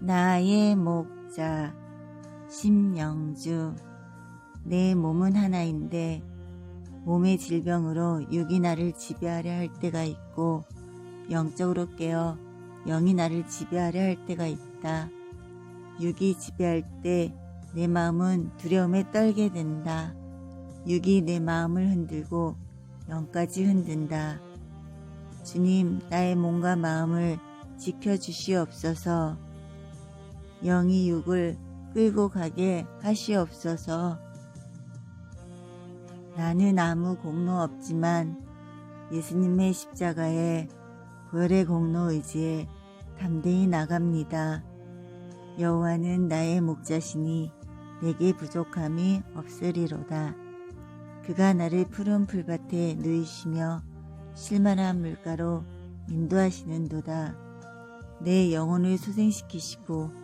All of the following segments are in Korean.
나의 목자 심영주 내 몸은 하나인데 몸의 질병으로 육이 나를 지배하려 할 때가 있고 영적으로 깨어 영이 나를 지배하려 할 때가 있다. 육이 지배할 때 내 마음은 두려움에 떨게 된다. 육이 내 마음을 흔들고 영까지 흔든다. 주님, 나의 몸과 마음을 지켜주시옵소서. 영이 육을 끌고 가게 하시옵소서. 나는 아무 공로 없지만 예수님의 십자가에 부활의 공로 의지에 담대히 나갑니다. 여호와는 나의 목자시니 내게 부족함이 없으리로다. 그가 나를 푸른 풀밭에 누이시며 실만한 물가로 인도하시는도다. 내 영혼을 소생시키시고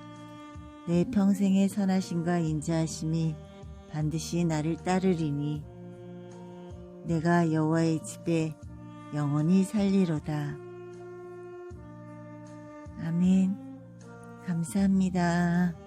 내 평생의 선하심과 인자하심이 반드시 나를 따르리니 내가 여호와의 집에 영원히 살리로다. 아멘. 감사합니다.